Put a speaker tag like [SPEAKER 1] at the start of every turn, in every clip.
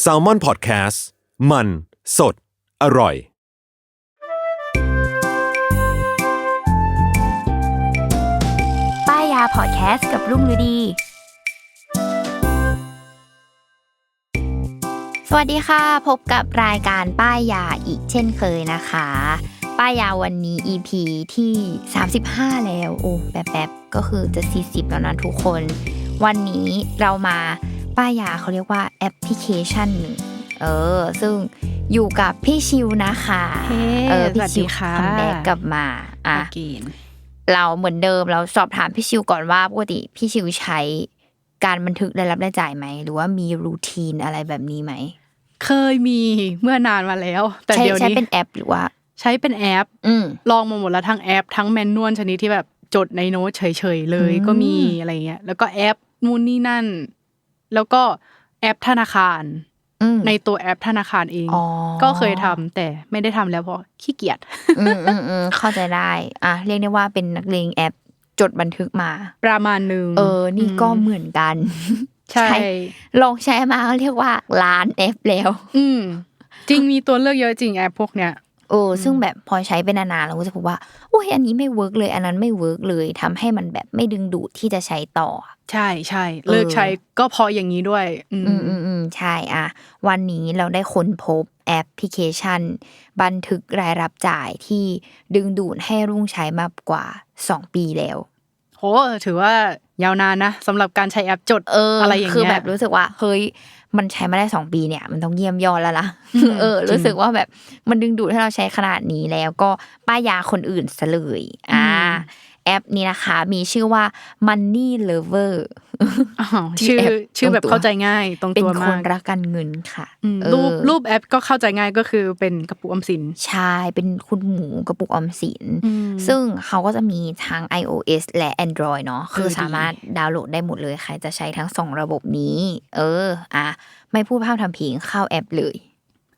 [SPEAKER 1] แซลมอนพอดแคสต์มัน สด อร่อย
[SPEAKER 2] ป้ายยาพอดแคสต์กับรุ่งฤดี สวัสดีค่ะ พบกับรายการป้ายยาอีกเช่นเคยนะคะ ป้ายยาวันนี้ EP ที่ 35 แล้ว โอ้ แป๊บๆ ก็คือจะ 40 แล้วนะทุกคน วันนี้เรามา ป้ายยาเขาเรียกว่าแอปพลิเคชันหนึ่งเออ ซึ่งอยู่กับพี่ชิวนะคะ
[SPEAKER 3] เฮ้
[SPEAKER 2] เออ
[SPEAKER 3] ส
[SPEAKER 2] พี่
[SPEAKER 3] วัส
[SPEAKER 2] ชิ
[SPEAKER 3] ดี
[SPEAKER 2] ว
[SPEAKER 3] ค่ะ
[SPEAKER 2] คัมแบ็กกลับมาอะ
[SPEAKER 3] มากิน
[SPEAKER 2] เราเหมือนเดิมเราสอบถามพี่ชิวก่อนว่าปกติพี่ชิวใช้การบันทึกรายรับรายจ่ายไหม หรือว่ามีรูทีนอะไรแบบนี้ไหม
[SPEAKER 3] เคยมีเมื่อนานมาแล้ว แต่
[SPEAKER 2] ใช้
[SPEAKER 3] เดี๋ยว
[SPEAKER 2] ใช้
[SPEAKER 3] นี้
[SPEAKER 2] เป็นแอปหรือว่า
[SPEAKER 3] ใช้เป็นแอป
[SPEAKER 2] อืม
[SPEAKER 3] ลองมาหมดแล้วทั้งแอป ทั้งแมนนวลชนิดที่แบบจดในโน้ตเฉยๆเลย
[SPEAKER 2] อืม
[SPEAKER 3] ก็มีอะไรเงี้ยแล้วก็แอปนู่นนี่นั่น แล้วก็แอปธนาคาร
[SPEAKER 2] อืม
[SPEAKER 3] ในตัวแอปธนาคารเอง
[SPEAKER 2] อ๋อ
[SPEAKER 3] ก็เคยทำแต่ไม่ได้ทำแล้วเพราะขี้เกียจ
[SPEAKER 2] อืมอืมอืมเข้าใจได้อะเรียกได้ว่าเป็นนักเลงแอปจดบันทึกมา
[SPEAKER 3] ประมาณหนึ่ง
[SPEAKER 2] เออ นี่ก็เหมือนกัน
[SPEAKER 3] ใช่
[SPEAKER 2] ลองใช้มาก็เรียกว่าล้านแอปแล้ว
[SPEAKER 3] อืมจริงมีตัวเลือกเยอะจริงแอปพวกเนี้ย
[SPEAKER 2] เออ ซึ่งแบบพอใช้ไปนานๆเราก็จะพบว่าโอ้ยอันนี้ไม่เวิร์กเลย อันนั้นไม่เวิร์กเลยทำให้มันแบบไม่ดึงดูดที่จะใช้ต่อ
[SPEAKER 3] ใช่ใช่เลิกใช้ก็เพราะอย่างนี้ด้วย อื
[SPEAKER 2] อื
[SPEAKER 3] ม
[SPEAKER 2] มอืมอืมใช่อะวันนี้เราได้ค้นพบแอปพลิเคชัน บันทึกรายรับจ่ายที่ดึงดูดให้รุ่งใช้มากกว่า 2 ปีแล้ว
[SPEAKER 3] โหถือว่ายาวนานนะสำหรับการใช้แอปจด
[SPEAKER 2] เออ
[SPEAKER 3] อะไรอย่าง
[SPEAKER 2] คือ
[SPEAKER 3] เงี้ย
[SPEAKER 2] แบบรู้สึกว่าเฮ้ย มันใช้มาได้2ปีเนี่ย มันต้องเยี่ยมยอดแล้วล่ะ
[SPEAKER 3] อืม
[SPEAKER 2] เออ
[SPEAKER 3] จริง
[SPEAKER 2] รู้สึกว่าแบบมันดึงดูดให้เราใช้ขนาดนี้แล้วก็ป้ายยาคนอื่นซะเลยอ่า
[SPEAKER 3] อืม
[SPEAKER 2] แอปนี้นะคะ มีชื่อว่า Money Lover
[SPEAKER 3] อ้าว
[SPEAKER 2] ชื่
[SPEAKER 3] ชื่
[SPEAKER 2] อ
[SPEAKER 3] อ
[SPEAKER 2] แอป
[SPEAKER 3] ชื่อแบบ
[SPEAKER 2] ตรงตัว
[SPEAKER 3] เข้าใจง่ายตรง
[SPEAKER 2] เป็น
[SPEAKER 3] ตัว
[SPEAKER 2] ค
[SPEAKER 3] มานก
[SPEAKER 2] รักการเงินค่ะ
[SPEAKER 3] อืม
[SPEAKER 2] เออ
[SPEAKER 3] รูปรูปแอปก็เข้าใจง่ายก็คือเป็นกระปุกออมสิน
[SPEAKER 2] ใช่เป็นคุณหมูกระปุกออมสิน
[SPEAKER 3] อืม
[SPEAKER 2] ซึ่งเขาก็จะมีทั้ง iOS และ Android เนาะคือ
[SPEAKER 3] ดี
[SPEAKER 2] สามารถดาวน์โหลดได้หมดเลย ใครจะใช้ทั้งสองระบบนี้ เออ อะ ไม่พูดภาพทำเพลงเข้าแอปเลย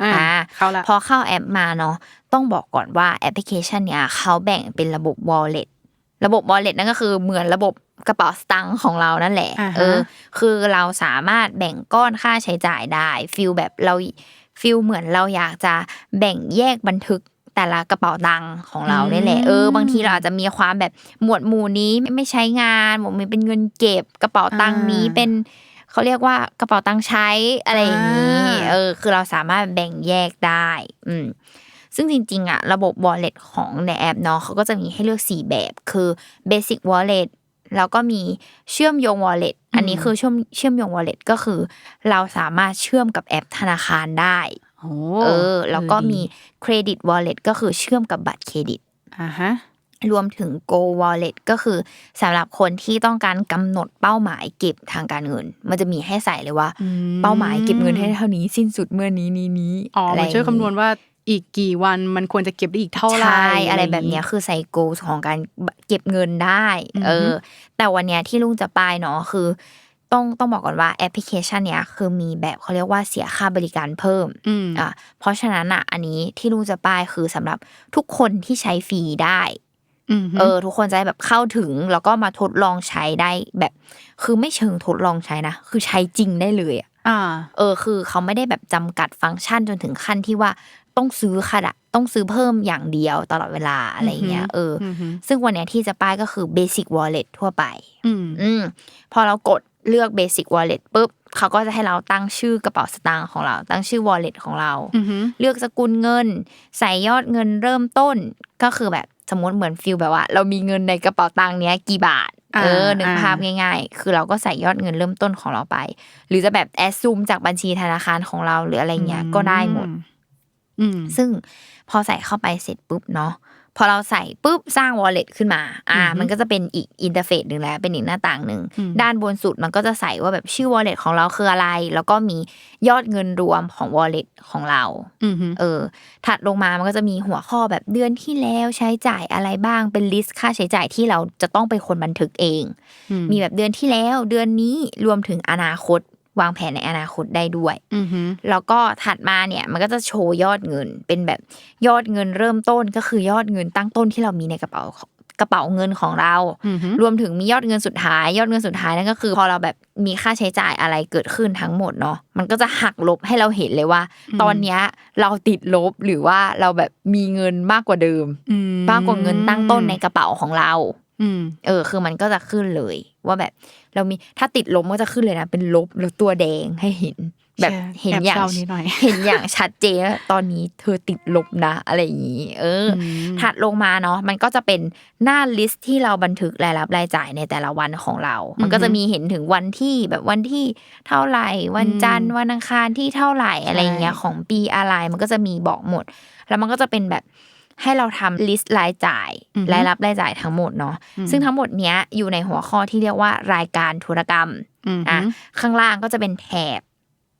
[SPEAKER 3] อ่า
[SPEAKER 2] อ่า
[SPEAKER 3] เข้าละ
[SPEAKER 2] พอเข้าแอปมาเนาะต้องบอกก่อนว่าแอปพลิเคชันเนี้ยเขาแบ่งเป็นระบบ wallet ระบบ wallet นั่นก็คือเหมือนระบบ กระเป๋าสตางค์ของเรานั่นแหละ
[SPEAKER 3] อ่าฮะ
[SPEAKER 2] เออ คือเราสามารถแบ่งก้อนค่าใช้จ่ายได้ฟิลแบบเราฟิลเหมือนเราอยากจะแบ่งแยกบันทึกแต่ละกระเป๋าตังค์ของเราเนี่ยแหละเออบางทีเราอาจจะมีความแบบหมวดหมู่นี้ไม่ไม่ใช้งานหมวดหมู่เป็นเงินเก็บกระเป๋าตังค์นี้เป็นเขาเรียกว่ากระเป๋าตังค์ใช้อะไรอย่างนี้เออคือเราสามารถแบ่งแยกได้ อืมซึ่งจริงๆอะระบบ wallet ของในแอปเนาะเขาก็จะมีให้เลือก 4 แบบคือ basic wallet แล้วก็มีเชื่อมโยง wallet อันนี้คือเชื่อมเชื่อมโยง wallet ก็คือ เราสามารถเชื่อมกับแอปธนาคารได้
[SPEAKER 3] โอ้
[SPEAKER 2] เออ แล้วก็
[SPEAKER 3] ดี
[SPEAKER 2] มี credit wallet ก็คือเชื่อมกับบัตรเครดิต
[SPEAKER 3] อ่าฮะ
[SPEAKER 2] รวมถึง go wallet ก็คือสำหรับคนที่ต้องการกำหนดเป้าหมายเก็บทางการเงิน มันจะมีให้ใส่เลยว่า
[SPEAKER 3] อืม
[SPEAKER 2] เป้าหมายเก็บเงินให้เท่านี้สิ้นสุดเมื่อนี้นี้นี้
[SPEAKER 3] อ๋อมันช่วย
[SPEAKER 2] อาง
[SPEAKER 3] คำนวณว่า อีกกี่วันมันควรจะเก็บได้อีกเท่าไหร่
[SPEAKER 2] ใช่อะไรแบบเนี้ยคือใส่ goal ของการเก็บเงินได้
[SPEAKER 3] อือฮึ
[SPEAKER 2] เออ แต่วันเนี้ยที่ลุงจะป้ายเนาะคือ ต้องต้องบอกก่อนว่าแอปพลิเคชันเนี้ยคือมีแบบเขาเรียกว่าเสียค่าบริการเพิ่ม
[SPEAKER 3] อืม
[SPEAKER 2] อะเพราะฉะนั้นอะ อันนี้ที่ลุงจะป้ายคือสำหรับทุกคนที่ใช้ฟรีได้
[SPEAKER 3] อืม
[SPEAKER 2] เออ ทุกคนจะได้แบบเข้าถึงแล้วก็มาทดลองใช้ได้แบบ คือไม่เชิงทดลองใช้นะคือใช้จริงได้เลยอะ
[SPEAKER 3] อ่า
[SPEAKER 2] เออคือเขาไม่ได้แบบจำกัดฟังก์ชันจนถึงขั้นที่ว่าต้องซื้อค่ะอะต้องซื้อเพิ่มอย่างเดียวตลอดเวลาอะไรอย่างเงี้ยเอออ
[SPEAKER 3] อือฮึ
[SPEAKER 2] ซึ่งวันเนี้ยที่จะป้ายก็คือ basic wallet ทั่วไป
[SPEAKER 3] อืม
[SPEAKER 2] อืมพอเรากดเลือก basic wallet ปุ๊บเขาก็จะให้เราตั้งชื่อกระเป๋าสตางค์ของเรา ตั้งชื่อ wallet ของเรา
[SPEAKER 3] อือฮึ
[SPEAKER 2] เลือกสกุลเงิน ใส่ยอดเงินเริ่มต้นก็คือแบบสมมติเหมือนฟิลแบบว่า เรามีเงินในกระเป๋าตังค์เนี้ยกี่บาท
[SPEAKER 3] อ่า
[SPEAKER 2] เออนึก
[SPEAKER 3] อ่า
[SPEAKER 2] ภาพง่ายๆ คือเราก็ใส่ยอดเงินเริ่มต้นของเราไป หรือจะแบบแอดซูมจากบัญชีธนาคารของเราหรืออะไรเงี้ยก็ได้หมด
[SPEAKER 3] อืม
[SPEAKER 2] ซึ่งพอใส่เข้าไปเสร็จปุ๊บเนาะ พอเราใส่ปุ๊บสร้าง wallet ขึ้นมาอ่า
[SPEAKER 3] อือฮึ
[SPEAKER 2] มันก็จะเป็นอีกอินเทอร์เฟซหนึ่งแล้วเป็นอีกหน้าต่างหนึ่ง
[SPEAKER 3] อืม
[SPEAKER 2] ด้านบนสุดมันก็จะใส่ว่าแบบชื่อ wallet ของเราคืออะไร แล้วก็มียอดเงินรวมของ wallet ของเรา
[SPEAKER 3] อืมฮึ
[SPEAKER 2] เออ ถัดลงมามันก็จะมีหัวข้อแบบเดือนที่แล้วใช้จ่ายอะไรบ้างเป็นลิสต์ค่าใช้จ่ายที่เราจะต้องเป็นคนบันทึกเอง
[SPEAKER 3] อื
[SPEAKER 2] มีแบบเดือนที่แล้วเดือนนี้รวมถึงอนาคต วางแผนในอนาคตได้ด้วย
[SPEAKER 3] อือฮึ
[SPEAKER 2] แล้วก็ถัดมาเนี่ยมันก็จะโชว์ยอดเงิน เป็นแบบยอดเงินเริ่มต้นก็คือยอดเงินตั้งต้นที่เรามีในกระเป๋ากระเป๋าเงินของเรา
[SPEAKER 3] อือฮึ
[SPEAKER 2] รวมถึงมียอดเงินสุดท้าย ยอดเงินสุดท้ายนั่นก็คือ พอเราแบบมีค่าใช้จ่ายอะไรเกิดขึ้นทั้งหมดเนาะ มันก็จะหักลบให้เราเห็นเลยว่า ตอนเนี้ยเราติดลบหรือว่าเราแบบมีเงินมากกว่าเดิม
[SPEAKER 3] อื
[SPEAKER 2] มากกว่าเงินตั้งต้นในกระเป๋าของเรา
[SPEAKER 3] อืม
[SPEAKER 2] เออ คือมันก็จะขึ้นเลย ว่าแบบ เรามีถ้าติดลบก็จะขึ้นเลยนะ เป็นลบแล้วตัวแดงให้เห็น แบบ
[SPEAKER 3] ใช่
[SPEAKER 2] เห็น
[SPEAKER 3] แอบ
[SPEAKER 2] อย่าง
[SPEAKER 3] เศร้านิดหน่อย
[SPEAKER 2] เห็นอย่างชัดเจนว่าตอนนี้เธอติดลบนะ อะไรอย่างนี้ เอออ
[SPEAKER 3] ม
[SPEAKER 2] ถัดลงมาเนาะมันก็จะเป็นหน้าลิสต์ที่เราบันทึกรายรับรายจ่ายในแต่ละวันของเรา มันก็จะมีเห็นถึงวันที่แบบวันที่เท่าไหร่ วันจันทร์วันอังคารที่เท่าไหร่อะไรอย่างเงี้ยของปีอะไรมันก็จะมีบอกหมด แล้วมันก็จะเป็นแบบ ให้เราทำลิสต์รายจ่าย
[SPEAKER 3] อือฮึ
[SPEAKER 2] รายรับรายจ่ายทั้งหมดเนาะ
[SPEAKER 3] อืม
[SPEAKER 2] ซึ่งทั้งหมดเนี้ยอยู่ในหัวข้อที่เรียกว่ารายการธุรกรรม
[SPEAKER 3] อืม
[SPEAKER 2] อะข้างล่างก็จะเป็นแถบ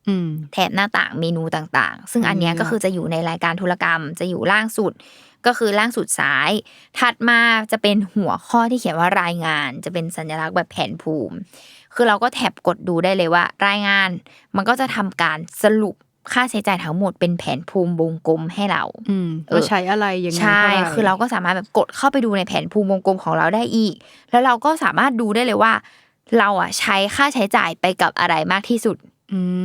[SPEAKER 3] อืม
[SPEAKER 2] แถบหน้าต่างเมนูต่างๆ ซึ่งอันเนี้ย
[SPEAKER 3] อืม
[SPEAKER 2] ก็คือจะอยู่ในรายการธุรกรรม จะอยู่ล่างสุดก็คือล่างสุดซ้าย ถัดมาจะเป็นหัวข้อที่เขียนว่ารายงาน จะเป็นสัญลักษณ์แบบแผนภูมิ คือเราก็แท็บกดดูได้เลยว่า รายงาน มันก็จะทำการสรุป ค่าใช้จ่ายทั้งหมดเป็นแผนภูมิวงกลมให้เรา
[SPEAKER 3] อืม
[SPEAKER 2] เออ
[SPEAKER 3] ว่าใช้อะไรยังไง
[SPEAKER 2] ใช่
[SPEAKER 3] ท่ไห
[SPEAKER 2] คือเราก็สามารถแบบกดเข้าไปดูในแผนภูมิวงกลมของเราได้อีก แล้วเราก็สามารถดูได้เลยว่า เราอะใช้ค่าใช้จ่ายไปกับอะไรมากที่สุด
[SPEAKER 3] ม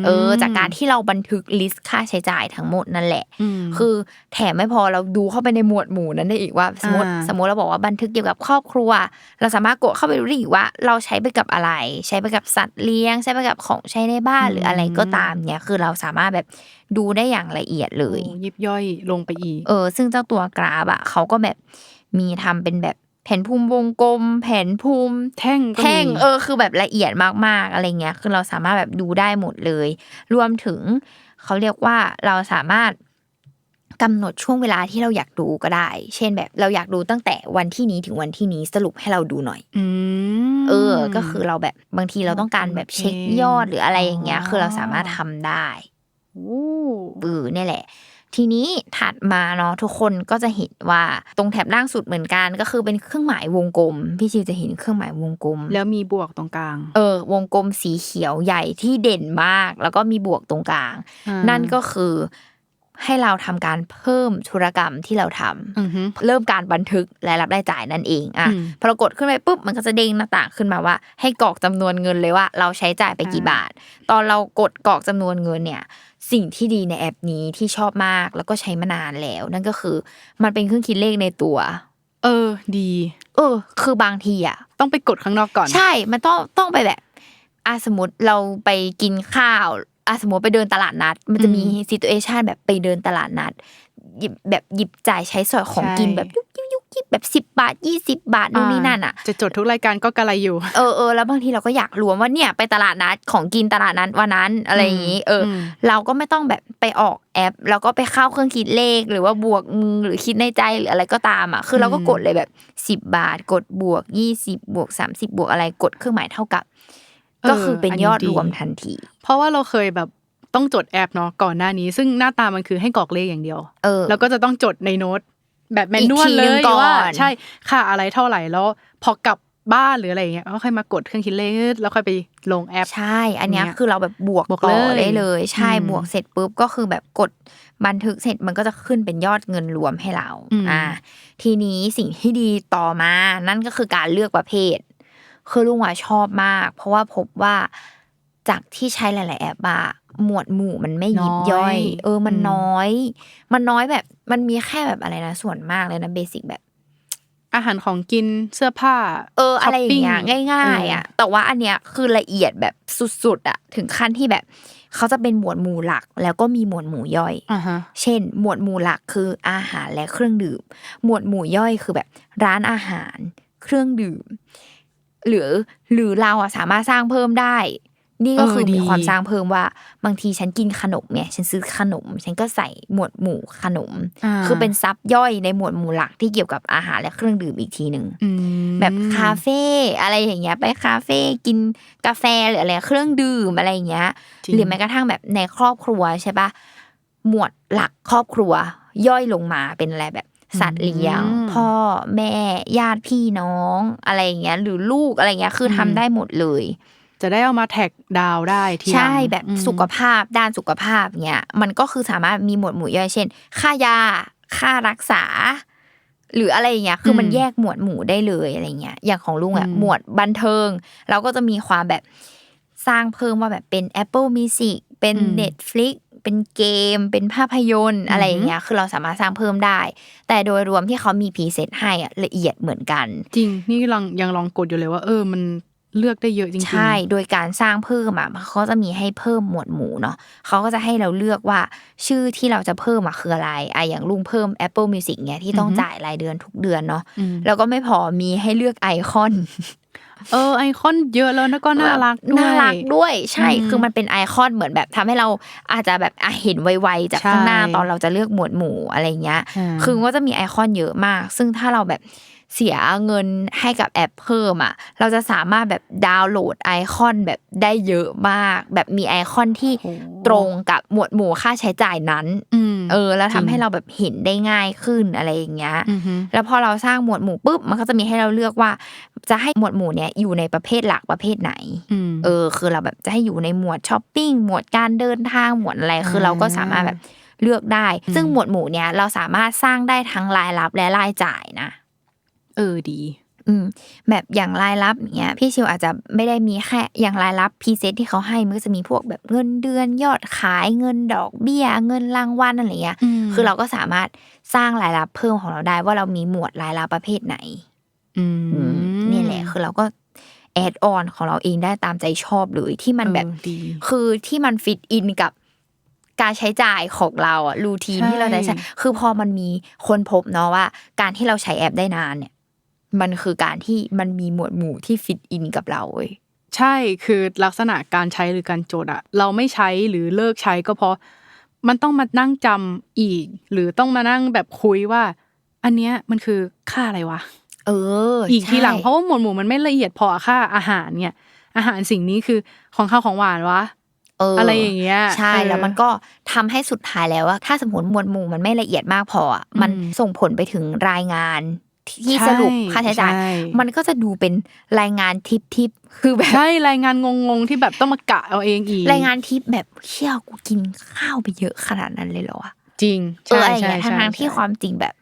[SPEAKER 2] เออ จากการที่เราบันทึกลิสต์ค่าใช้จ่ายทั้งหมดนั่นแหละ
[SPEAKER 3] ม
[SPEAKER 2] คือแถมไม่พอเราดูเข้าไปในหมวดหมู่นั้นได้อีกว่า สมมติ
[SPEAKER 3] อ่า
[SPEAKER 2] สมมติเราบอกว่าบันทึกเกี่ยวกับครอบครัว เราสามารถกดเข้าไปดูได้อีกว่า เราใช้ไปกับอะไร ใช้ไปกับสัตว์เลี้ยง ใช้ไปกับของใช้ในบ้านหรืออะไรก็ตามเนี่ยคือเราสามารถแบบดูได้อย่างละเอียดเลย
[SPEAKER 3] โอ้ยิบย่อยลงไปอีก
[SPEAKER 2] เออ ซึ่งเจ้าตัวกราฟอะเขาก็แบบมีทำเป็นแบบ แผนภูมิวงกลม แผนภูมิ
[SPEAKER 3] แท่งก็มี
[SPEAKER 2] แท่งเออคือแบบละเอียดมากๆอะไรเงี้ย คือเราสามารถแบบดูได้หมดเลย รวมถึงเขาเรียกว่าเราสามารถกำหนดช่วงเวลาที่เราอยากดูก็ได้ เช่นแบบเราอยากดูตั้งแต่วันที่นี้ถึงวันที่นี้สรุปให้เราดูหน่อย
[SPEAKER 3] อืม
[SPEAKER 2] เออ ก็คือเราแบบบางทีเราต้องการแบบเช็คยอดหรืออะไรอย่างเงี้ย คือเราสามารถทำได้
[SPEAKER 3] โอ้
[SPEAKER 2] เออเนี่ยแหละ ทีนี้ถัดมาเนาะทุกคนก็จะเห็นว่าตรงแถบล่างสุดเหมือนกันก็คือเป็นเครื่องหมายวงกลม พี่ชิวจะเห็นเครื่องหมายวงกลม
[SPEAKER 3] แล้วมีบวกตรงกลาง
[SPEAKER 2] เออ วงกลมสีเขียวใหญ่ที่เด่นมาก แล้วก็มีบวกตรงกลาง
[SPEAKER 3] อ่า
[SPEAKER 2] นั่นก็คือ ให้เราทำการเพิ่มธุรกรรมที่เราทำ
[SPEAKER 3] อือฮึ
[SPEAKER 2] เริ่มการบันทึกรายรับรายจ่ายนั่นเองอะ
[SPEAKER 3] อืม
[SPEAKER 2] พอเรากดขึ้นไปปุ๊บมันก็จะเด้งหน้าต่างขึ้นมาว่า ให้กรอกจำนวนเงินเลยว่า เราใช้จ่ายไปกี่
[SPEAKER 3] อ่า
[SPEAKER 2] บาท ตอนเรากดกรอกจำนวนเงินเนี่ยสิ่งที่ดีในแอปนี้ที่ชอบมากแล้วก็ใช้มานานแล้ว นั่นก็คือมันเป็นเครื่องคิดเลขในตัว
[SPEAKER 3] เออ ดี
[SPEAKER 2] เออ คือบางทีอะ
[SPEAKER 3] ต้องไปกดข้างนอกก่อน
[SPEAKER 2] ใช่ มันต้องต้องไปแบบอะสมมติเราไปกินข้าว อะสมมติไปเดินตลาดนัด มันจะมี
[SPEAKER 3] อืม
[SPEAKER 2] ซิตูเอชันแบบไปเดินตลาดนัดหยิบแบบหยิบจ่ายใช้สอยของ
[SPEAKER 3] ใช่
[SPEAKER 2] กินแบบยุกยิบยุกยิบแบบสิบบาทยี่สิบบาทนู่นนี่นั่นอะ
[SPEAKER 3] จะจดทุกรายการก็กระไรอยู่
[SPEAKER 2] เออเออแล้วบางทีเราก็อยากรวมว่าเนี่ยไปตลาดนัดของกินตลาดนัดวันนั้นอะไรอย่างนี้ เอออ
[SPEAKER 3] ม
[SPEAKER 2] เราก็ไม่ต้องแบบไปออกแอป แล้วก็ไปเข้าเครื่องคิดเลขหรือว่าบวกมือหรือคิดในใจหรืออะไรก็ตามอะคือเราก็
[SPEAKER 3] อืม
[SPEAKER 2] กดเลยแบบสิบบาท กดบวกยี่สิบบวกสามสิบบวกอะไรกดเครื่องหมายเท่ากับก็คือเป็นยอดรวมทันที
[SPEAKER 3] เพราะว่าเราเคยแบบต้องจดแอปเนาะก่อนหน้านี้ ซึ่งหน้าตามันคือให้กรอกเลขอย่างเดียว
[SPEAKER 2] เออ
[SPEAKER 3] แล้วก็จะต้องจดในโน้ตแบบแมนนวล
[SPEAKER 2] อีกที
[SPEAKER 3] เล
[SPEAKER 2] หนึ่ง
[SPEAKER 3] ย
[SPEAKER 2] ก่อน
[SPEAKER 3] ว่าใช่ค่าอะไรเท่าไหร่แล้วพอกลับบ้านหรืออะไรอย่างเงี้ยก็ค่อยมากดเครื่องคิดเลขแล้วค่อยไปลงแอป
[SPEAKER 2] ใช่ อันเนี้ย
[SPEAKER 3] เนี่ย
[SPEAKER 2] คือเราแบบบวก
[SPEAKER 3] บวก
[SPEAKER 2] ต่อ
[SPEAKER 3] เลย
[SPEAKER 2] ได้เลย ใช่
[SPEAKER 3] อืม
[SPEAKER 2] บวกเสร็จปุ๊บก็คือแบบกดบันทึกเสร็จมันก็จะขึ้นเป็นยอดเงินรวมให้เรา
[SPEAKER 3] อืม
[SPEAKER 2] อ่าทีนี้สิ่งที่ดีต่อมา นั่นก็คือการเลือกประเภท คือลุงอะชอบมาก เพราะว่าพบว่า จากที่ใช้หลาย ๆ แอปอะหมวดหมู่มันไม่ยิบย่อย เออ มันน้อย มันน้อยแบบ มันมีแค่แบบอะไรนะส่วนมากเลยนะเบสิกแบบ
[SPEAKER 3] อาหารของกินเสื้อผ้า
[SPEAKER 2] เออ อะไรอย่างเงี้ย
[SPEAKER 3] ช้ปปิ้
[SPEAKER 2] ง่าย ๆ อะ แต่ว่าอันเนี้ยคือละเอียดแบบสุดๆอะ ถึงขั้นที่แบบเขาจะเป็นหมวดหมู่หลัก แล้วก็มีหมวดหมู่ย่อย
[SPEAKER 3] อ่าฮะ
[SPEAKER 2] เช่น หมวดหมู่หลักคืออาหารและเครื่องดื่ม หมวดหมู่ย่อยคือแบบ ร้านอาหาร เครื่องดื่ม หรือหรือเราอะสามารถสร้างเพิ่มได้ นี่ก็คือมีความสร้างเพิ่มว่า บางทีฉันกินขนมเนี่ยฉันซื้อขนม ฉันก็ใส่หมวดหมู่ขนมาคือเป็นซับย่อยในหมวดหมู่หลักที่เกี่ยวกับอาหารและเครื่องดื่มอีกทีหนึ่ง
[SPEAKER 3] อืม
[SPEAKER 2] แบบคาเฟ่อะไรอย่างเงี้ย ไปคาเฟ่กินกาแฟหรืออะไรเครื่องดื่มอะไรอย่างเงี้ย
[SPEAKER 3] จริง
[SPEAKER 2] หรือแม้กระทั่งแบบในครอบครัวใช่ปะหมวดหลักครอบครัวย่อยลงมาเป็นอะไรแบบสัตว์เลี้ยง
[SPEAKER 3] อืม
[SPEAKER 2] พ่อแม่ญาติพี่น้องอะไรอย่างเงี้ย หรือลูกอะไรเงี้ยคือทำ
[SPEAKER 3] อืม
[SPEAKER 2] ได้หมดเลย
[SPEAKER 3] จะได้เอามาแท็กดาวได้ทีหลัง
[SPEAKER 2] ใช่แบบ
[SPEAKER 3] อืม
[SPEAKER 2] สุขภาพด้านสุขภาพเนี้ยมันก็คือสามารถมีหมวดหมู่ย่อยเช่น ค่ายา ค่ารักษา หรืออะไรอย่างเงี้ยคือมัน
[SPEAKER 3] อืม
[SPEAKER 2] แยกหมวดหมู่ได้เลยอะไรเงี้ยอย่างของลุงอะ
[SPEAKER 3] อืม
[SPEAKER 2] หมวดบันเทิง เราก็จะมีความแบบสร้างเพิ่มว่าแบบเป็น Apple Music เป็น
[SPEAKER 3] อืม
[SPEAKER 2] Netflix เป็นเกม เป็นภาพยนตร์อะไรอย่างเงี้ย คือเราสามารถสร้างเพิ่มได้ แต่โดยรวมที่เขามีพรีเซตให้อะละเอียดเหมือนกัน
[SPEAKER 3] จริง นี่กำลังยังลองกดอยู่เลยว่า เออ มัน เลือกได้เยอะจริงๆ
[SPEAKER 2] ใช่ โดยการสร้างเพิ่มอะเขาก็จะมีให้เพิ่มหมวดหมู่เนาะเขาก็จะให้เราเลือกว่าชื่อที่เราจะเพิ่มอะคืออะไรอะอย่างลุงเพิ่ม Apple Music เนี่ยที่ต้อง
[SPEAKER 3] อือฮึ
[SPEAKER 2] จ่ายรายเดือนทุกเดือนเนาะ
[SPEAKER 3] อืม
[SPEAKER 2] แล้วก็ไม่พอมีให้เลือกไอคอน
[SPEAKER 3] เออไอคอนเยอะแล้วก็น่ารักด้วย
[SPEAKER 2] น่ารักด้วยใช่
[SPEAKER 3] อืม
[SPEAKER 2] คือมันเป็นไอคอนเหมือนแบบทำให้เราอาจจะแบบอะเห็นไวๆจากข้างหน้า
[SPEAKER 3] ใช่
[SPEAKER 2] ตอนเราจะเลือกหมวดหมู่อะไรเงี้ย
[SPEAKER 3] อ่า
[SPEAKER 2] คือก็จะมีไอคอนเยอะมาก ซึ่งถ้าเราแบบ เสียเงินให้กับแอปเพิ่มอะ เราจะสามารถแบบดาวน์โหลดไอคอนแบบได้เยอะมาก แบบมีไอคอนที่
[SPEAKER 3] โอ้
[SPEAKER 2] ตรงกับหมวดหมู่ค่าใช้จ่ายนั้น
[SPEAKER 3] อืม
[SPEAKER 2] เออ แล้วทำ
[SPEAKER 3] จริง
[SPEAKER 2] ให้เราแบบเห็นได้ง่ายขึ้นอะไรอย่างเงี้ย
[SPEAKER 3] อือฮึ
[SPEAKER 2] แล้วพอเราสร้างหมวดหมู่ปุ๊บมันก็จะมีให้เราเลือกว่า จะให้หมวดหมู่เนี้ยอยู่ในประเภทหลักประเภทไหน
[SPEAKER 3] อืม
[SPEAKER 2] เออ คือเราแบบจะให้อยู่ในหมวดช้อปปิ้งหมวดการเดินทางหมวดอะไรคือเราก็สามารถแบบเลือกได้ ซึ่งหมวดหมู่เนี้ยเราสามารถสร้างได้ทั้งรายรับและรายจ่ายนะ
[SPEAKER 3] เออดี
[SPEAKER 2] อืมแบบอย่างรายรับเนี้ยพี่ชิวอาจจะไม่ได้มีแค่อย่างรายรับพรีเซตที่เขาให้มันก็จะมีพวกแบบเงินเดือนยอดขายเงินดอกเบี้ย เงินรางวัลอะไรเงี้ย
[SPEAKER 3] อืม
[SPEAKER 2] คือเราก็สามารถสร้างรายรับเพิ่มของเราได้ว่าเรามีหมวดรายรับประเภทไหน
[SPEAKER 3] อืม
[SPEAKER 2] อืมนี่แหละคือเราก็แอดออนของเราเองได้ตามใจชอบเลยที่มันแบบ
[SPEAKER 3] เออดี
[SPEAKER 2] คือที่มันฟิตอินกับการใช้จ่ายของเราอะรูทีน
[SPEAKER 3] ใช่
[SPEAKER 2] ที่เราได้ใช้คือพอมันมีคนพบเนาะว่า การที่เราใช้แอปได้นานเนี่ย มันคือการที่มันมีหมวดหมู่ที่ฟิตอินกับเราเว้ย
[SPEAKER 3] ใช่คือลักษณะการใช้หรือการจดอะเราไม่ใช้หรือเลิกใช้ก็เพราะ มันต้องมานั่งจำอีก หรือต้องมานั่งแบบคุยว่า อันเนี้ยมันคือค่าอะไรวะ
[SPEAKER 2] เออ
[SPEAKER 3] อีกทีหลัง
[SPEAKER 2] ใช่
[SPEAKER 3] เพราะว่าหมวดหมู่มันไม่ละเอียดพอค่าอาหารเนี่ย อาหารสิ่งนี้คือของข้าวของหวานวะ
[SPEAKER 2] เอออ
[SPEAKER 3] อะไรอย่างเงี้ย
[SPEAKER 2] ใช่
[SPEAKER 3] เออ
[SPEAKER 2] แล้วมันก็ทำให้สุดท้ายแล้วว่าถ้าสมมติหมวดหมู่มันไม่ละเอียดมากพออะมัน
[SPEAKER 3] อืม
[SPEAKER 2] ส่งผลไปถึงรายงาน ที่
[SPEAKER 3] ใช่
[SPEAKER 2] สรุปค่าใช้จ่าย
[SPEAKER 3] ใช่
[SPEAKER 2] มันก็จะดูเป็นรายงานทิปทิปคือแบบ
[SPEAKER 3] ใช่รายงานงงๆที่แบบต้องมากะเอาเองอีก
[SPEAKER 2] รายงานทิปแบบเชี่ยกูกินข้าวไปเยอะขนาดนั้นเลยเหรอวะ
[SPEAKER 3] จริง
[SPEAKER 2] เอออะไรอย่างเงี้ย
[SPEAKER 3] ใช่
[SPEAKER 2] ทั้งๆที่
[SPEAKER 3] ใช่
[SPEAKER 2] ความจริงแบบ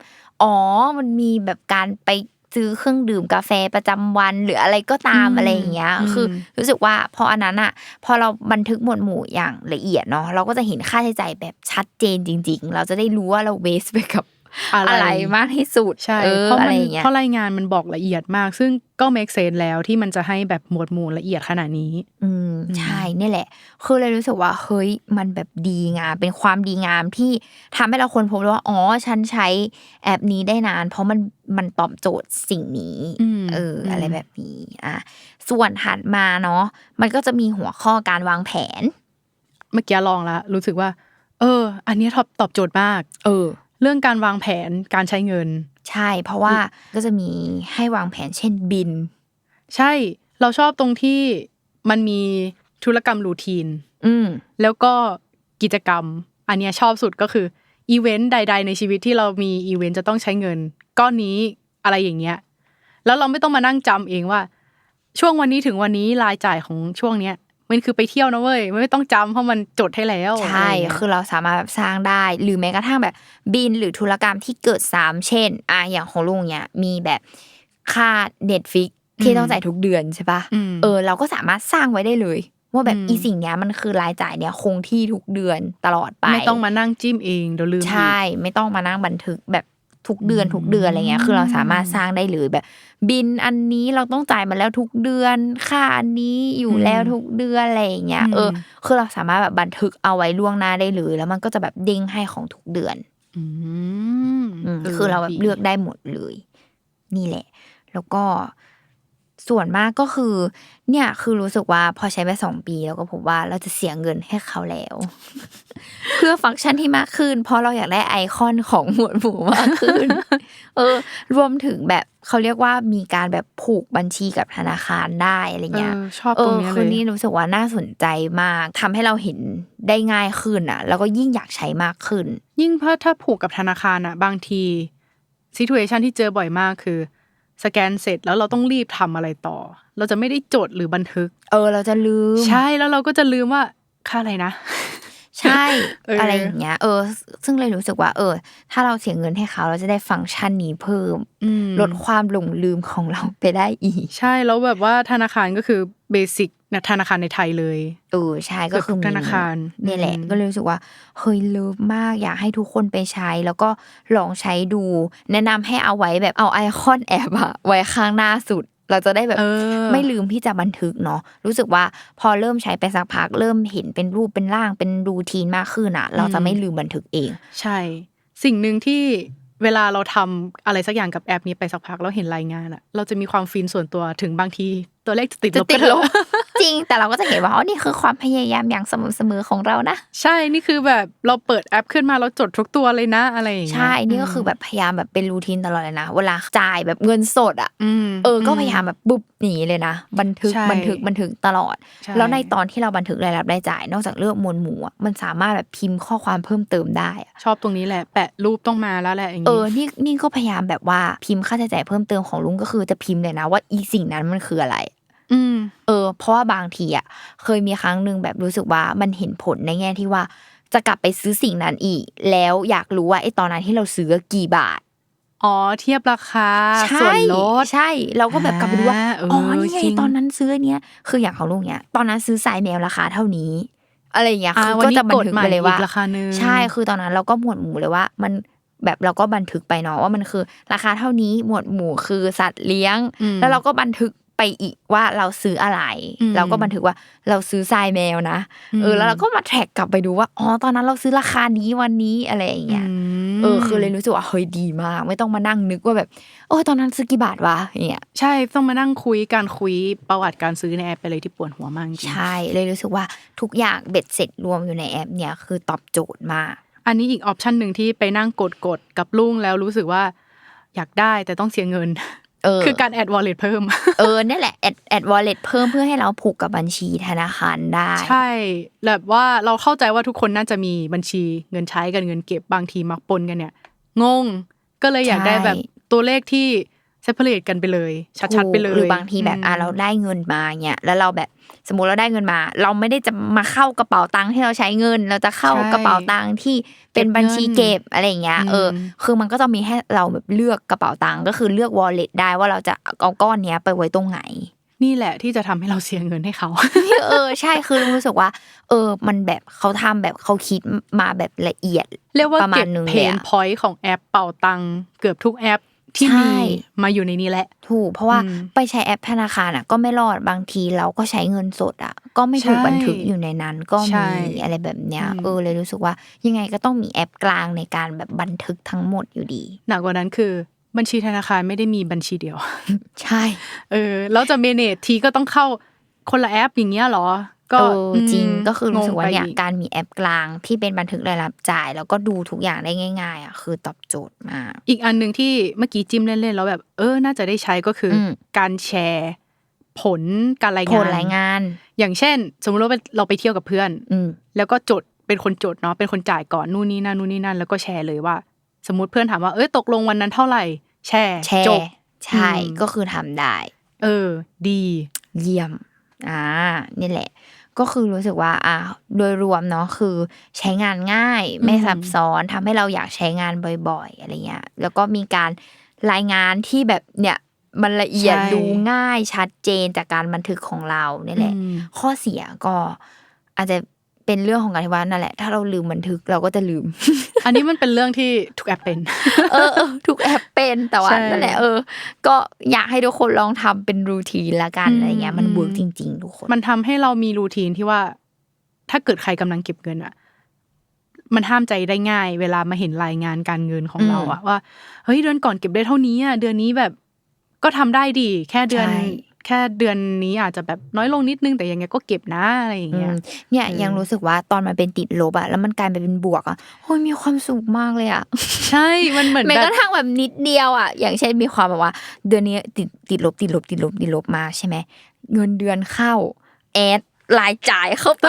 [SPEAKER 2] อ๋อมันมีแบบการไปซื้อเครื่องดื่มกาแฟประจำวันหรืออะไรก็ตาม
[SPEAKER 3] อืม
[SPEAKER 2] อะไรอย่างเงี้ย
[SPEAKER 3] อืม
[SPEAKER 2] คือ รู้สึกว่าพออันนั้นอะพอเราบันทึกหมวดหมู่อย่างละเอียดเนาะเราก็จะเห็นค่าใช้จ่ายแบบชัดเจนจริง ๆ เราจะได้รู้ว่าเราเวสไปกับ
[SPEAKER 3] อะไร
[SPEAKER 2] อะไรมากที่สุด
[SPEAKER 3] ใช่
[SPEAKER 2] เออ
[SPEAKER 3] เพราะ
[SPEAKER 2] อะ
[SPEAKER 3] มั
[SPEAKER 2] ไร
[SPEAKER 3] น
[SPEAKER 2] อย่างเงี้ย
[SPEAKER 3] เพราะรายงานมันบอกละเอียดมาก ซึ่งก็ make sense แล้วที่มันจะให้แบบหมวดหมู่ละเอียดขนาดนี้
[SPEAKER 2] อืมใช่นี่แหละ คือเลยรู้สึกว่าเฮ้ยมันแบบดีงามเป็นความดีงามที่ทำให้เราคนพบว่าอ๋อฉันใช้แอปนี้ได้นาน เพราะมันมันตอบโจทย์สิ่งนี้
[SPEAKER 3] อืม
[SPEAKER 2] เอออ
[SPEAKER 3] ม
[SPEAKER 2] อะไรแบบนี้อะส่วนถัดมาเนาะมันก็จะมีหัวข้อการวางแผน
[SPEAKER 3] เมื่อกี้ลองแล้วรู้สึกว่า เออ อันเนี้ยตอบตอบโจทย์มาก
[SPEAKER 2] เออ
[SPEAKER 3] เรื่องการวางแผนการใช้เงิน
[SPEAKER 2] ใช่ เพราะว่าก็จะมีให้วางแผนเช่นบิน
[SPEAKER 3] ใช่เราชอบตรงที่มันมีธุรกรรมรูทีน
[SPEAKER 2] อืม
[SPEAKER 3] แล้วก็กิจกรรม อันเนี้ยชอบสุดก็คืออีเวนต์ใด ๆ ในชีวิตที่เรามีอีเวนต์จะต้องใช้เงิน ก้อนนี้อะไรอย่างเงี้ย แล้วเราไม่ต้องมานั่งจำเองว่า ช่วงวันนี้ถึงวันนี้รายจ่ายของช่วงเนี้ย มันคือไปเที่ยวนะเว้ยไม่ต้องจำเพราะมันจดให้แล้ว
[SPEAKER 2] ใช่ะ
[SPEAKER 3] ไรย่างเงี้ย
[SPEAKER 2] คือเราสามารถแบบสร้างได้ หรือแม้กระทั่งแบบบินหรือธุรกรรมที่เกิดซ้ำเช่นอะอย่างของลุงเนี่ยมีแบบค่าเน็ตฟิกที่ต้องจ่ายทุกเดือนใช่ปะ
[SPEAKER 3] อืม
[SPEAKER 2] เออ เราก็สามารถสร้างไว้ได้เลยว่าแบบ
[SPEAKER 3] อืม
[SPEAKER 2] อีสิ่งเนี้ยมันคือรายจ่ายเนี่ยคงที่ทุกเดือนตลอดไป
[SPEAKER 3] ไม่ต้องมานั่งจิ้มเองเดี๋ยวลืมอีก
[SPEAKER 2] ใช่ ไม่ต้องมานั่งบันทึกแบบ ทุกเดือนทุกเดือนอะไรเงี้ย คือเราสามารถสร้างได้เลยแบบ บินอันนี้เราต้องจ่ายมาแล้วทุกเดือนค่าอันนี้อยู่แล้วทุกเดือนอะไรอย่างเงี้ยเออ คือเราสามารถแบบบันทึกเอาไว้ล่วงหน้าได้เลย แล้วมันก็จะแบบเด้งให้ของทุกเดือน
[SPEAKER 3] อืม
[SPEAKER 2] อืมคือเราแบบ
[SPEAKER 3] ดี
[SPEAKER 2] เลือกได้หมดเลย นี่แหละ แล้วก็ ส่วนมากก็คือ เนี่ยคือรู้สึกว่าพอใช้ไปสองปีแล้วก็ผมว่าเราจะเสียเงินให้เขาแล้ว เพื่อฟังก์ชันที่มากขึ้น เพราะเราอยากได้ไอคอนของหมวดหมู่มากขึ้น เออ รวมถึงแบบเขาเรียกว่ามีการแบบผูกบัญชีกับธนาคารได้อะไรเงี้ย
[SPEAKER 3] เออชอบตรงเนี้ย
[SPEAKER 2] เออ
[SPEAKER 3] เล
[SPEAKER 2] คือยนี่รู้สึกว่าน่าสนใจมากทำให้เราเห็นได้ง่ายขึ้นอะ แล้วก็ยิ่งอยากใช้มากขึ้น
[SPEAKER 3] ยิ่งเพราะถ้าผูกกับธนาคารอะ บางทีซิทูเอชันที่เจอบ่อยมากคือ สแกนเสร็จแล้วเราต้องรีบทำอะไรต่อ เราจะไม่ได้จดหรือบันทึก
[SPEAKER 2] เออ เราจะลืม
[SPEAKER 3] ใช่แล้วเราก็จะลืมว่าค่าอะไรนะ
[SPEAKER 2] ใช่ช่
[SPEAKER 3] เอออ
[SPEAKER 2] อะไรอย่างเงี้ยเออ ซึ่งเลยรู้สึกว่า เออ ถ้าเราเสียเงินให้เขาเราจะได้ฟังก์ชันนี้เพิ่ม
[SPEAKER 3] อืม
[SPEAKER 2] ลดความหลงลืมของเราไปได้อีก
[SPEAKER 3] ใช่แล้วแบบว่าธนาคารก็คือเบสิกนะธนาคารในไทยเลย
[SPEAKER 2] เออใช่ก็คือ
[SPEAKER 3] เกือบทุกธนาคาร
[SPEAKER 2] เนี่ยแหละ
[SPEAKER 3] อืม
[SPEAKER 2] ก็เลยรู้สึกว่าเฮ้ยเลิฟมากอยากให้ทุกคนไปใช้ แล้วก็ลองใช้ดู แนะนำให้เอาไว้แบบเอาไอคอนแอปอะไว้ข้างหน้าสุด เราจะได้แบบ
[SPEAKER 3] เออ
[SPEAKER 2] ไม่ลืมที่จะบันทึกเนาะรู้สึกว่าพอเริ่มใช้ไปสักพักเริ่มเห็นเป็นรูปเป็นร่างเป็นรูทีนมากขึ้นอะเราจะไม่ลืมบันทึกเอง
[SPEAKER 3] ใช่ สิ่งหนึ่งที่เวลาเราทำอะไรสักอย่างกับแอปนี้ไปสักพักแล้วเห็นรายงานอะเราจะมีความฟินส่วนตัวถึงบางทีตัวเลขจะติดล
[SPEAKER 2] จะ
[SPEAKER 3] บ
[SPEAKER 2] ติ
[SPEAKER 3] ก็
[SPEAKER 2] ด
[SPEAKER 3] เถ
[SPEAKER 2] ลบ
[SPEAKER 3] อะ
[SPEAKER 2] จริง แต่เราก็จะเห็นว่าอ๋อนี่คือความพยายามอย่างสม่ำเสมอของเรานะ
[SPEAKER 3] ใช่นี่คือแบบเราเปิดแอปขึ้นมาเราจดทุกตัวเลยนะอะไรอย่างเงี้ย
[SPEAKER 2] ใช่นี่ก็คือแบบพยายามแบบเป็นรูทีนตลอดเลยนะ เวลาจ่ายแบบเงินสดอะ
[SPEAKER 3] อืม
[SPEAKER 2] เออก็พยายามแบบปุ๊บหนีเลยนะ บันทึก
[SPEAKER 3] ใช่
[SPEAKER 2] บันทึกบันทึกตลอด
[SPEAKER 3] ใช่
[SPEAKER 2] แล้วในตอนที่เราบันทึกรายรับรายจ่าย นอกจากเลือกหมวดหมู่อะมันสามารถแบบพิมพ์ข้อความเพิ่มเติมได้อะ
[SPEAKER 3] ชอบตรงนี้แหละแปะรูปต้องมาแล้วแหละอย่าง
[SPEAKER 2] เอ
[SPEAKER 3] งี้
[SPEAKER 2] อนี่นี่ก็พยายามแบบว่าพิมพ์ค่าใช้จ่ายเพิ่มเติมของลุงก็คือจะพิมพ์เลยนะว่าอีสิ่งนั้นมันคืออะไร
[SPEAKER 3] อืม
[SPEAKER 2] เออ เพราะว่าบางทีอะเคยมีครั้งหนึ่งแบบรู้สึกว่ามันเห็นผลในแง่ที่ว่า จะกลับไปซื้อสิ่งนั้นอีก แล้วอยากรู้ว่าไอ้ตอนนั้นที่เราซื้อกี่บาท
[SPEAKER 3] อ๋อเทียบราคา
[SPEAKER 2] ใช่
[SPEAKER 3] ส่วนลด
[SPEAKER 2] ใช่ เราก็แบบกลับไปดูว่า
[SPEAKER 3] อ่าเออ
[SPEAKER 2] อ๋อนี่ไง
[SPEAKER 3] จริง
[SPEAKER 2] ตอนนั้นซื้ออนเนี้ยคืออย่างของลุงเนี้ยตอนนั้นซื้อสายแมวราคาเท่านี้ อะไรอย่างเงี้ย
[SPEAKER 3] อ่า
[SPEAKER 2] คือ
[SPEAKER 3] วัน
[SPEAKER 2] ก็
[SPEAKER 3] นี้
[SPEAKER 2] จะบัน
[SPEAKER 3] กด
[SPEAKER 2] ทึก
[SPEAKER 3] ใหม่
[SPEAKER 2] ไปเลยว่า
[SPEAKER 3] อีกราคาหนึ่ง
[SPEAKER 2] ใช่คือตอนนั้นเราก็หมวดหมู่เลยว่า มันแบบเราก็บันทึกไปเนาะว่ามันคือ ราคาเท่านี้หมวดหมู่คือสัตว์เลี้ยง
[SPEAKER 3] อืม
[SPEAKER 2] แล้วเราก็บันทึก ไปอีกว่าเราซื้ออะไร
[SPEAKER 3] อืม
[SPEAKER 2] เราก็บันทึกว่าเราซื้อทรายแมวนะเออแล้วเราก็มาแท็กกลับไปดูว่าอ๋อตอนนั้นเราซื้อราคานี้วันนี้อะไรอย่างเงี้ย
[SPEAKER 3] ม
[SPEAKER 2] เออคือเลยรู้สึกว่าเฮ้ยดีมาก ไม่ต้องมานั่งนึกว่าแบบโอ้ยตอนนั้นซื้อกี่บาทวะอย่างเงี้ย
[SPEAKER 3] ใช่ต้องมานั่งคุยการคุยประวัติการซื้อในแอปไปเลยที่ปวดหัวมากจริง
[SPEAKER 2] ใช่เลยรู้สึกว่าทุกอย่างเบ็ดเสร็จรวมอยู่ในแอปเนี่ยคือตอบโจทย์มาก
[SPEAKER 3] อันนี้อีกออปชันหนึ่งที่ไปนั่งกดกดๆกับลุงแล้วรู้สึกว่าอยากได้แต่ต้องเสียเงิน
[SPEAKER 2] เออ
[SPEAKER 3] คือการแอดวอลเล็ตเพิ่ม
[SPEAKER 2] เออเนี่ยแหละแอดแอดวอลเล็ตเพิ่มเพื่อให้เราผูกกับบัญชีธนาคารได้
[SPEAKER 3] ใช่แบบว่าเราเข้าใจว่าทุกคนน่าจะมีบัญชีเงินใช้กับเงินเก็บบางทีมักปนกันเนี่ยงง ก็เลยอยากได้แบบตัวเลขที่ เซปเปอร์กันไปเลย ชัดๆไปเลย
[SPEAKER 2] หรือบางทีแบบอะเราได้เงินมาเนี่ยแล้วเราแบบสมมุติเราได้เงินมา เราไม่ได้จะมาเข้ากระเป๋าตังค์ที่เราใช้เงิน เราจะเข้ากระเป๋าตังค์ที่เป็นบัญชีเก็บอะไรอย่างเงี้ยเออ คือมันก็จะมีให้เราแบบเลือกกระเป๋าตังค์ก็คือเลือก wallet ได้ว่าเราจะเอาก้อนเนี้ยไปไว้ตรงไหน
[SPEAKER 3] นี่แหละที่จะทำให้เราเสียเงินให้เขา
[SPEAKER 2] เออใช่คือรู้สึกว่า เออ มันแบบเขาทำแบบเขาคิดมาแบบละเอียด
[SPEAKER 3] เรียกว่า
[SPEAKER 2] ประมาณ
[SPEAKER 3] เก็บ
[SPEAKER 2] หนึ่ง
[SPEAKER 3] เพ
[SPEAKER 2] เลย
[SPEAKER 3] น
[SPEAKER 2] อะ
[SPEAKER 3] พอยต์ของแอปเป่าตังค์เกือบทุกแอป ที่
[SPEAKER 2] ใช่
[SPEAKER 3] มีมาอยู่ในนี้แหละ
[SPEAKER 2] ถูก เพราะว่า
[SPEAKER 3] อืม
[SPEAKER 2] ไปใช้แอปธนาคารอะ ก็ไม่รอดบางทีเราก็ใช้เงินสดอะ ก็ไม่ถูก
[SPEAKER 3] ใช่
[SPEAKER 2] บันทึกอยู่ในนั้น ก็
[SPEAKER 3] ใช่
[SPEAKER 2] มีอะไรแบบเนี้ย
[SPEAKER 3] อืม
[SPEAKER 2] เออเลยรู้สึกว่า ยังไงก็ต้องมีแอปกลางในการแบบบันทึกทั้งหมดอยู่ดี
[SPEAKER 3] หนักกว่านั้นคือบัญชีธนาคารไม่ได้มีบัญชีเดียว
[SPEAKER 2] ใช่
[SPEAKER 3] เออแล้วจะเมเนจทีก็ต้องเข้าคนละแอปอย่างเงี้ยเหรอ ก็
[SPEAKER 2] เออจริง
[SPEAKER 3] ม
[SPEAKER 2] ก็คือรู้สึกว่าเนี่ย
[SPEAKER 3] งงไปอี
[SPEAKER 2] การมีแอปกลางที่เป็นบันทึกรายรับจ่าย แล้วก็ดูทุกอย่างได้ง่าย ๆอะคือตอบโจทย์มาก
[SPEAKER 3] อีกอันหนึ่งที่เมื่อกี้จิ้มเล่นๆแล้วแบบ เออน่าจะได้ใช้ก็คืออ
[SPEAKER 2] ม
[SPEAKER 3] การแชร์ผลการราย
[SPEAKER 2] ผ
[SPEAKER 3] งาน
[SPEAKER 2] ลรายงาน
[SPEAKER 3] อย่างเช่น สมมติว่าเราไปเที่ยวกับเพื่อน
[SPEAKER 2] อืม
[SPEAKER 3] แล้วก็จดเป็นคนจดเนาะเป็นคนจ่ายก่อนนู่นนี่นั่นนู่นนี่นั่นแล้วก็แชร์เลยว่า สมมติเพื่อนถามว่าเอ้ยตกลงวันนั้นเท่าไหร่ แชร์
[SPEAKER 2] แชร์
[SPEAKER 3] จบ
[SPEAKER 2] ใช่
[SPEAKER 3] อืม
[SPEAKER 2] ก็คือทำได้
[SPEAKER 3] เออ ดี
[SPEAKER 2] เยี่ยม อ่านี่แหละ ก็คือรู้สึกว่าอ่าโดยรวมเนาะคือใช้งานง่ายไม่
[SPEAKER 3] อืม
[SPEAKER 2] ซับซ้อนทำให้เราอยากใช้งานบ่อย ๆ อะไรเงี้ยแล้วก็มีการรายงานที่แบบเนี่ยมันละเอียด
[SPEAKER 3] ใช่
[SPEAKER 2] ดูง่ายชัดเจนจากการบันทึกของเราเนี่ยแหละ
[SPEAKER 3] อืม
[SPEAKER 2] ข้อเสียก็อาจจะ เป็นเรื่องของการที่ว่านั่นแหละ ถ้าเราลืมบันทึกเราก็จะลืม
[SPEAKER 3] อันนี้มันเป็นเรื่องที่ทุกแอปเป็น
[SPEAKER 2] เออเออทุกแอปเป็นแต่ว่า
[SPEAKER 3] ใช่
[SPEAKER 2] นั่นแหละเออ ก็อยากให้ทุกคนลองทำเป็นรูทีนละกัน
[SPEAKER 3] อืม
[SPEAKER 2] อะไรเงี้ยมัน
[SPEAKER 3] อืม
[SPEAKER 2] เวิร์กจริง ๆ ทุกคน
[SPEAKER 3] มันทำให้เรามีรูทีนที่ว่า ถ้าเกิดใครกำลังเก็บเงินอะมันห้ามใจได้ง่าย เวลามาเห็นรายงานการเงินของ
[SPEAKER 2] อืม
[SPEAKER 3] เราอะว่าเฮ้ยเดือนก่อนเก็บได้เท่านี้อะเดือนนี้แบบก็ทำได้ดี แค่เดือน
[SPEAKER 2] ใช่
[SPEAKER 3] แค่เดือนนี้อาจจะแบบน้อยลงนิดนึงแต่ยังไงก็เก็บนะอะไรอย่าง
[SPEAKER 2] อื
[SPEAKER 3] เงี้ย
[SPEAKER 2] มเนี่ย
[SPEAKER 3] เออ
[SPEAKER 2] ยังรู้สึกว่าตอนมันเป็นติดลบอะแล้วมันกลายไปเป็นบวกอะโอ้ยมีความสุขมากเลยอะ
[SPEAKER 3] ใช่มันเหมือน
[SPEAKER 2] แม้
[SPEAKER 3] แบ
[SPEAKER 2] ก
[SPEAKER 3] บ
[SPEAKER 2] ระทั่งแบบนิดเดียวอะอย่างเช่นมีความแบบว่า เดือนนี้ติดติดลบติดลบติดลบติดลบมาใช่ไหมเงินเดือนเข้าแอด รายจ่ายเข้าไป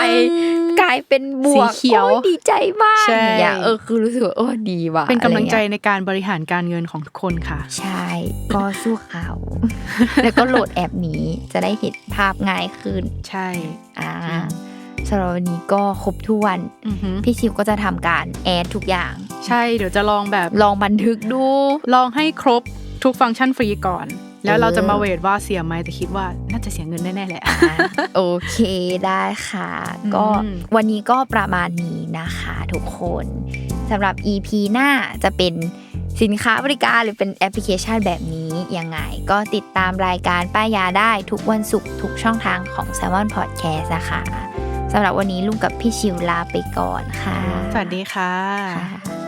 [SPEAKER 2] กลายเป็นบวก
[SPEAKER 3] สีเขียว
[SPEAKER 2] โอ้ดีใจมาก
[SPEAKER 3] ใช่
[SPEAKER 2] อย่างเงี้ยเออคือรู้สึกว่าโอ้ดีว่ะ
[SPEAKER 3] เป็นกำลังใจ
[SPEAKER 2] อะไรเย
[SPEAKER 3] ในการบริหารการเงินของทุกคนค่ะ
[SPEAKER 2] ใช่ ก็สู้เขาแล้วก็โหลดแอปนี้จะได้เห็นภาพง่ายขึ้น
[SPEAKER 3] ใช่
[SPEAKER 2] อ่า
[SPEAKER 3] จริง
[SPEAKER 2] สำหรับวันนี้ก็ครบถ้วน
[SPEAKER 3] อือหือ
[SPEAKER 2] พี่ชิวก็จะทำการแอดทุกอย่าง
[SPEAKER 3] ใช่เดี๋ยวจะลองแบบ
[SPEAKER 2] ลองบันทึกดู
[SPEAKER 3] ลองให้ครบทุกฟังก์ชันฟรีก่อน แล้ว
[SPEAKER 2] เออ
[SPEAKER 3] เราจะมาเวทว่าเสียไหมแต่คิดว่าน่าจะเสียเงินแน่ๆแหละ
[SPEAKER 2] อะโอเคได้ค่ะ
[SPEAKER 3] อืม
[SPEAKER 2] ก็วันนี้ก็ประมาณนี้นะคะทุกคนสำหรับ EP หน้าจะเป็นสินค้าบริการหรือเป็นแอปพลิเคชันแบบนี้ยังไง ก็ติดตามรายการป้ายยาได้ทุกวันศุกร์ทุกช่องทางของ s ซ l m o n Podcast นะคะสำหรับวันนี้ลุงกับพี่ชิวลาไปก่อนค่ะ
[SPEAKER 3] สวัสดีค่ะ
[SPEAKER 2] ค่ะ